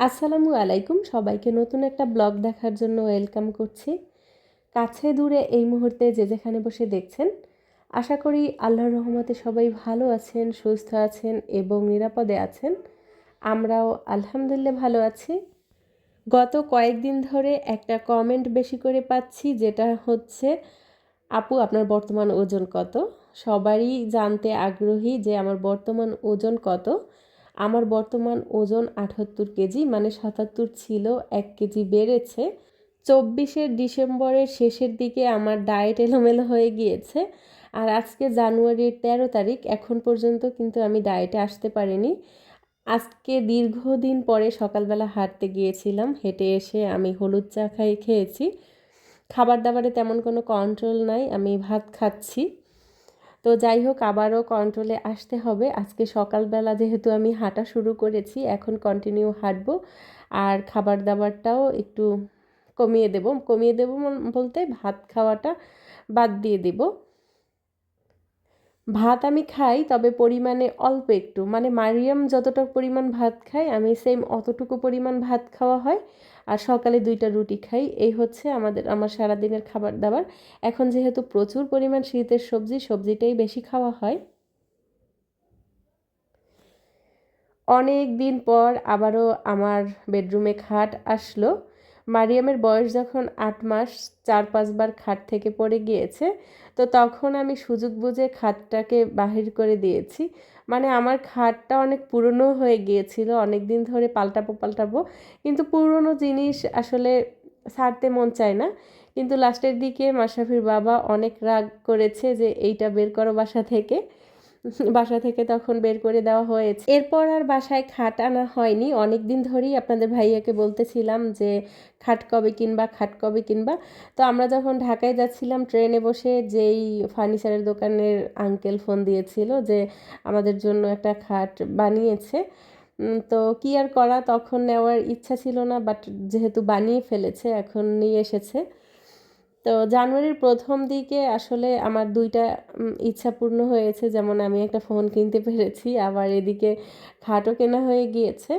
আসসালামু আলাইকুম। সবাইকে নতুন একটা ব্লগ দেখার জন্য ওয়েলকাম করছি। কাছে দূরে এই মুহূর্তে যে যেখানে বসে দেখছেন, আশা করি আল্লাহর রহমতে সবাই ভালো আছেন, সুস্থ আছেন এবং নিরাপদে আছেন। আমরাও আলহামদুলিল্লাহ ভালো আছি। গত কয়েকদিন ধরে একটা কমেন্ট বেশি করে পাচ্ছি, যেটা হচ্ছে, আপু, আপনার বর্তমান ওজন কত? সবারই জানতে আগ্রহী যে আমার বর্তমান ওজন কত। আমার বর্তমান ওজন আটাত্তর কেজি মানে সাতাত্তর ছিল, এক কেজি বেড়েছে। চব্বিশে ডিসেম্বরের শেষের দিকে আমার ডায়েট এলোমেলো হয়ে গিয়েছে আর আজকে জানুয়ারির তেরো তারিখ, এখন পর্যন্ত কিন্তু আমি ডায়েটে আসতে পারিনি। আজকে দীর্ঘদিন পরে সকালবেলা হাঁটতে গিয়েছিলাম, হেঁটে এসে আমি হলুদ চা খাই খেয়েছি। খাবার দাবারে তেমন কোনো কন্ট্রোল নাই, আমি ভাত খাচ্ছি। তো যাই হোক, আবারও কন্ট্রোলে আসতে হবে। আজকে সকালবেলা যেহেতু আমি হাঁটা শুরু করেছি, এখন কন্টিনিউ হাঁটবো। আর খাবার দাবারটাও একটু কমিয়ে দেব। কমিয়ে দেব বলতে ভাত খাওয়াটা বাদ দিয়ে দেব। ভাত আমি খাই, তবে পরিমাণে অল্প একটু। মানে মারিয়াম যতটা পরিমাণ ভাত খায়, আমি সেম অতটুকু পরিমাণ ভাত খাওয়া হয়। আর সকালে দুইটা রুটি খাই। এই হচ্ছে আমাদের, আমার সারাদিনের খাবার দাবার এখন যেহেতু প্রচুর পরিমাণ শীতের সবজি, সবজিটাই বেশি খাওয়া হয়। অনেক দিন পর আবারও আমার বেডরুমে খাট আসলো। মারিয়ামের বয়স যখন আট মাস, চার পাঁচবার খাট থেকে পড়ে গিয়েছে, তো তখন আমি সুযোগ বুঝে খাটটাকে বাহির করে দিয়েছি। মানে আমার খাটটা অনেক পুরনো হয়ে গিয়েছিল অনেক দিন ধরে পাল্টাবো পাল্টাবো, কিন্তু পুরনো জিনিস আসলে ছাড়তে মন চায় না। কিন্তু লাস্টের দিকে মাসাফির বাবা অনেক রাগ করেছে যে এইটা বের করো বাসা থেকে। বাসা থেকে তখন বের করে দেওয়া হয়েছে। এরপর আর বাসায় খাট আনা হয়নি। অনেক দিন ধরেই আপনাদের ভাইয়াকে বলতেছিলাম যে, খাট কবে কিনবা, খাট কবে কিনবা। তো আমরা যখন ঢাকায় যাচ্ছিলাম, ট্রেনে বসে যেই ফার্নিচারের দোকানের আঙ্কেল ফোন দিয়েছিল যে, আমাদের জন্য একটা খাট বানিয়েছে। তো কি আর করা, তখন নেওয়ার ইচ্ছা ছিল না, বাট যেহেতু বানিয়ে ফেলেছে, এখন নিয়ে এসেছে। তো জানুয়ারির প্রথম দিকে আসলে আমার দুইটা ইচ্ছা পূর্ণ হয়েছে। যেমন আমি একটা ফোন কিনতে পেরেছি, আবার এদিকে খাটও কেনা হয়ে গিয়েছে।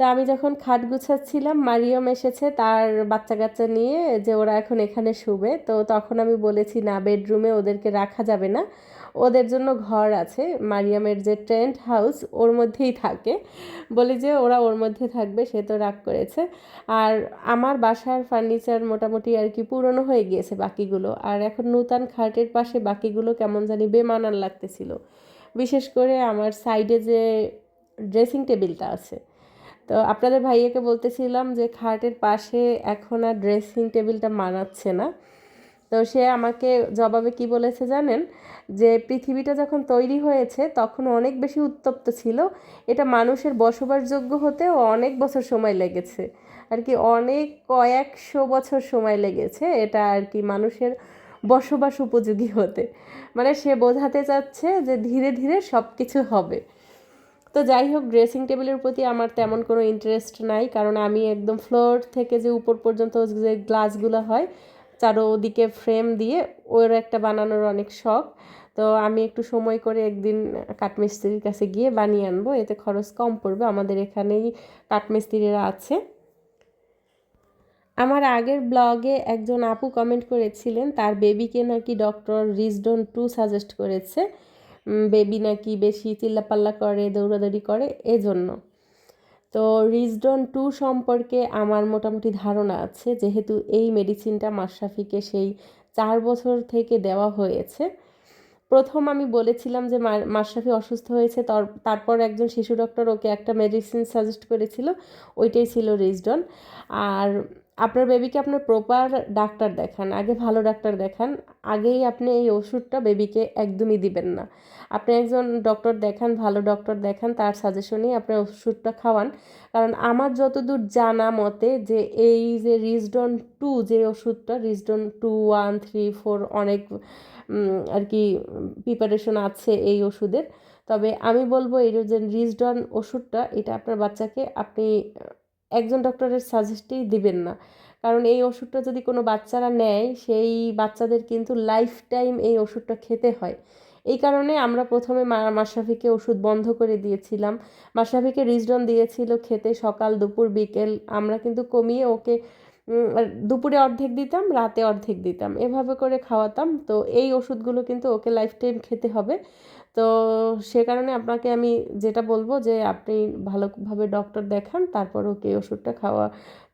তা আমি যখন খাট গুছাচ্ছিলাম, মারিয়ম এসেছে তার বাচ্চা কাচ্চা নিয়ে যে ওরা এখন এখানে শুবে। তো তখন আমি বলেছি, না বেডরুমে ওদেরকে রাখা যাবে না। ওদের জন্য ঘর আছে, মারিয়ামের যে টেন্ট হাউস ওর মধ্যেই থাকে। বলি যে ওরা ওর মধ্যে থাকবে, সে তো রাগ করেছে। আর আমার বাসার ফার্নিচার মোটামুটি আর কি পুরনো হয়ে গিয়েছে বাকিগুলো। আর এখন নূতন খাটের পাশে বাকিগুলো কেমন জানি বেমানান লাগতেছিল। বিশেষ করে আমার সাইডে যে ড্রেসিং টেবিলটা আছে। তো আপনাদের ভাইয়াকে বলতেছিলাম যে খাটের পাশে এখন আর ড্রেসিং টেবিলটা মানাচ্ছে না। তো সে আমাকে জবাবে কি বলেছে জানেন? যে পৃথিবীটা যখন তৈরি হয়েছে, তখন অনেক বেশি উত্তপ্ত ছিল। এটা মানুষের বসবাসযোগ্য হতেও অনেক বছর সময় লেগেছে। আর কি অনেক কয়েকশো বছর সময় লেগেছে এটা আর কি মানুষের বসবাস উপযোগী হতে। মানে সে বোঝাতে চাচ্ছে যে ধীরে ধীরে সব কিছু হবে। তো যাই হোক, ড্রেসিং টেবিলের প্রতি আমার তেমন কোনো ইন্টারেস্ট নাই। কারণ আমি একদম ফ্লোর থেকে যে উপর পর্যন্ত যে গ্লাসগুলো হয় চারোদিকে ফ্রেম দিয়ে ওর একটা বানানোর অনেক শখ। তো আমি একটু সময় করে একদিন কাঠমিস্ত্রির কাছে গিয়ে বানিয়ে আনব, এতে খরচ কম পড়বে, আমাদের এখানেই কাঠমিস্ত্রিরা আছে। আমার আগের ব্লগে একজন আপু কমেন্ট করেছিলেন, তার বেবিকে নাকি ডক্টর রিজডন টু সাজেস্ট করেছে। বেবি নাকি বেশি চিল্লাপাল্লা করে, দৌড়াদৌড়ি করে, এজন্য। তো রিজডন টু সম্পর্কে আমার মোটামুটি ধারণা আছে, যেহেতু এই মেডিসিনটা মাশরাফিকে সেই চার বছর থেকে দেওয়া হয়েছে। প্রথম আমি বলেছিলাম যে মাশরাফি অসুস্থ হয়েছে তারপর একজন শিশু ডক্টর ওকে একটা মেডিসিন সাজেস্ট করেছিল, ওইটাই ছিল রিজডন। আর আপনার বেবিকে আপনার প্রপার ডাক্তার দেখান, আগে ভালো ডাক্তার দেখান, আগেই আপনি এই ওষুধটা বেবিকে একদমই দিবেন না। আপনি একজন ডক্টর দেখান, ভালো ডক্টর দেখান, তার সাজেশনেই আপনার ওষুধটা খাওয়ান। কারণ আমার যতদূর জানা মতে যে এই যে রিজডন টু যে ওষুধটা Risdone two one three four অনেক আর কি প্রিপারেশন আছে এই ওষুধের। তবে আমি বলব এই যে রিজডন ওষুধটা, এটা আপনার বাচ্চাকে আপনি একজন ডক্টরের সাজেস্টেই দিবেন না। কারণ এই ওষুধটা যদি কোনো বাচ্চারা নেয়, সেই বাচ্চাদের কিন্তু লাইফ টাইম এই ওষুধটা খেতে হয়। এই কারণে আমরা প্রথমে মা, মাশরাফিকে ওষুধ বন্ধ করে দিয়েছিলাম। মাশরাফিকে রিজডন দিয়েছিল খেতে সকাল, দুপুর, বিকেল। আমরা কিন্তু কমিয়ে ওকে দুপুরে অর্ধেক দিতাম, রাতে অর্ধেক দিতাম। এভাবে করে খাওয়াতাম। তো এই ওষুধগুলো কিন্তু ওকে লাইফ টাইম খেতে হবে। তো সে কারণে আপনাকে আমি যেটা বলব যে, আপনি ভালোভাবে ডক্টর দেখান, তারপর ওকে ওষুধটা খাওয়া,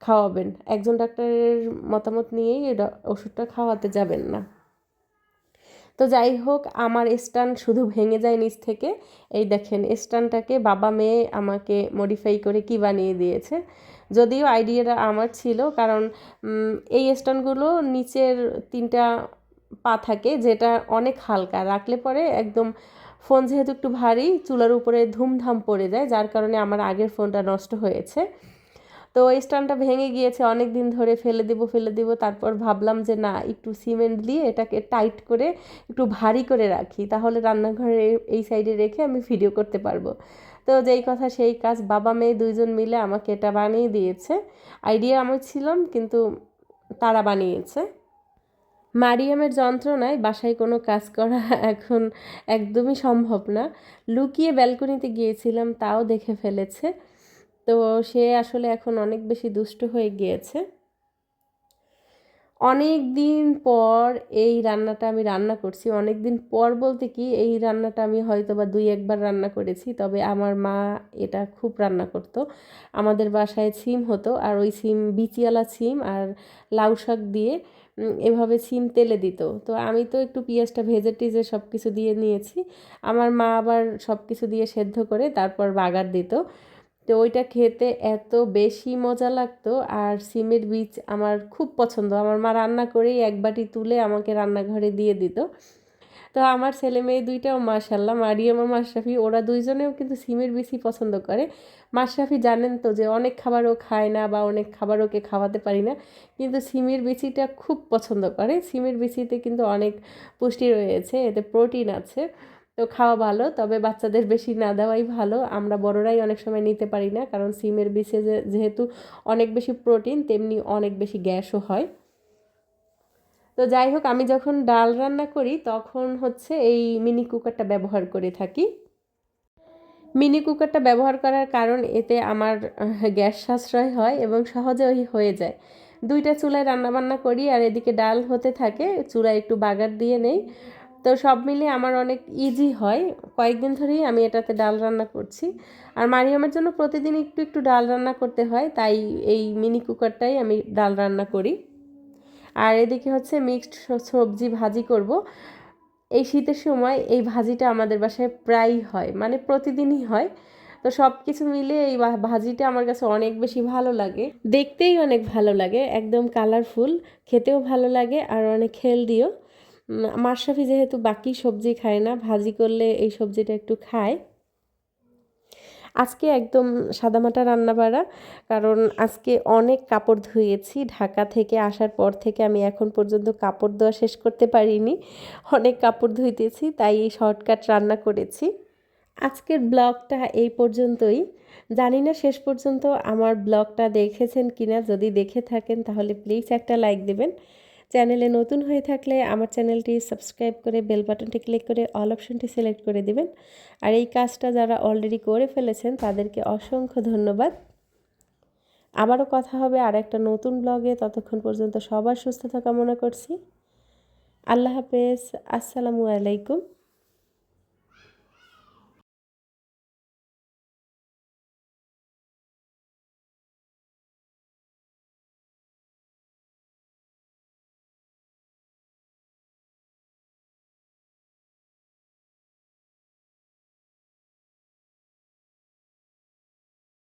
খাওয়াবেন। একজন ডাক্তারের মতামত নিয়েই ওষুধটা খাওয়াতে যাবেন না। তো যাই হোক, আমার স্টান শুধু ভেঙে যায় নিচ থেকে। এই দেখেন, স্টানটাকে বাবা মেয়ে আমাকে মডিফাই করে কি বানিয়ে দিয়েছে। যদিও আইডিয়াটা আমার ছিল, কারণ এই স্টানগুলো নিচের তিনটা পা থাকে, যেটা অনেক হালকা। রাখলে পরে একদম ফোন যেহেতু একটু ভারী, চুলার উপরে ধুমধাম পড়ে যায়, যার কারণে আমার আগের ফোনটা নষ্ট হয়েছে। তো এই স্ট্যান্ডটা ভেঙে গিয়েছে, অনেক দিন ধরে ফেলে দিব ফেলে দিব, তারপর ভাবলাম যে না, একটু সিমেন্ট দিয়ে এটাকে টাইট করে একটু ভারী করে রাখি, তাহলে রান্নাঘরে এই সাইডে রেখে আমি ভিডিও করতে পারব। তো যেই কথা সেই কাজ, বাবা মেয়ে দুইজন মিলে আমাকে এটা বানিয়ে দিয়েছে। আইডিয়া আমার ছিলাম, কিন্তু তারা বানিয়েছে। মারিয়ামের যন্ত্রণায় বাসায় কোনো কাজ করা এখন একদমই সম্ভব না। লুকিয়ে ব্যালকনিতে গিয়েছিলাম, তাও দেখে ফেলেছে। তো সে আসলে এখন অনেক বেশি দুষ্ট হয়ে গিয়েছে। অনেক দিন পর এই রান্নাটা আমি রান্না করছি। অনেক দিন পর বলতে কি, এই রান্নাটা আমি হয়তো বা দুই একবার রান্না করেছি, তবে আমার মা এটা খুব রান্না করত। আমাদের বাসায় সিম হতো, আর ওই সিম বিচিয়ালা সিম আর লাউ শাক দিয়ে এভাবে সিম তেলে দিত। তো আমি তো একটু পেঁয়াজটা ভেজে টিজে সব কিছু দিয়ে নিয়েছি। আমার মা আবার সব কিছু দিয়ে সেদ্ধ করে তারপর বাগার দিত। তো ওইটা খেতে এত বেশি মজা লাগতো আর সিমের বীজ আমার খুব পছন্দ। আমার মা রান্না করেই এক বাটি তুলে আমাকে রান্নাঘরে দিয়ে দিত। তো আমার ছেলে মেয়ে দুইটাও মাশাল্লাহ মারিয়াম আর মাশরাফি, ওরা দুইজনেও কিন্তু সিমের বেশি পছন্দ করে। মাশরাফি জানেন তো যে অনেক খাবারও খায় না বা অনেক খাবার ওকে খাওয়াতে পারি না, কিন্তু সিমের বিচিটা খুব পছন্দ করে। সিমের বিচিতে কিন্তু অনেক পুষ্টি রয়েছে, এতে প্রোটিন আছে, তো খাওয়া ভালো, তবে বাচ্চাদের বেশি না দেওয়াই ভালো। আমরা বড়রাই অনেক সময় নিতে পারি না, কারণ সিমের বিষে যেহেতু অনেক বেশি প্রোটিন, তেমনি অনেক বেশি গ্যাসও হয়। তো যাই হোক আমি যখন ডাল রান্না করি, তখন হচ্ছে এই মিনি কুকারটা ব্যবহার করে থাকি। মিনি কুকারটা ব্যবহার করার কারণ, এতে আমার গ্যাস সাশ্রয় হয় এবং সহজে ওই হয়ে যায়। দুইটা চুলায় রান্নাবান্না করি, আর এদিকে ডাল হতে থাকে, চুলায় একটু বাগার দিয়ে নেই। তো সব মিলে আমার অনেক ইজি হয়। কয়েকদিন ধরেই আমি এটাতে ডাল রান্না করছি। আর মারিয়ামের জন্য প্রতিদিন একটু একটু ডাল রান্না করতে হয়, তাই এই মিনি কুকারটাই আমি ডাল রান্না করি। আর এদিকে হচ্ছে মিক্সড সবজি ভাজি করব। এই শীতের সময় এই ভাজিটা আমাদের বাসায় প্রায়ই হয় মানে প্রতিদিনই হয়। তো সব কিছু মিলে এই ভাজিটা আমার কাছে অনেক বেশি ভালো লাগে। দেখতেই অনেক ভালো লাগে, একদম কালারফুল খেতেও ভালো লাগে আর অনেক হেলদিও মাশরাফি যেহেতু বাকি সবজি খায় না, ভাজি করলে এই সবজিটা একটু খায়। আজকে একদম সাদামাটা রান্না বাড়া কারণ আজকে অনেক কাপড় ধুয়েছি। ঢাকা থেকে আসার পর থেকে আমি এখন পর্যন্ত কাপড় ধোয়া শেষ করতে পারিনি। অনেক কাপড় ধুইতেছি, তাই এই শর্টকাট রান্না করেছি। আজকের ব্লগটা এই পর্যন্তই। জানি না শেষ পর্যন্ত আমার ব্লগটা দেখেছেন কিনা, যদি দেখে থাকেন তাহলে প্লিজ একটা লাইক দেবেন। চ্যানেলে নতুন হয়ে থাকলে আমার চ্যানেলটি সাবস্ক্রাইব করে বেল বাটনটি ক্লিক করে অল অপশনটি সিলেক্ট করে দিবেন। আর এই কাজটা যারা অলরেডি করে ফেলেছেন, তাদেরকে অসংখ্য ধন্যবাদ। আবারও কথা হবে আর একটা নতুন ব্লগে ততক্ষণ পর্যন্ত সবার সুস্থতা কামনা করছি। আল্লাহ হাফেজ। আসসালামু আলাইকুম।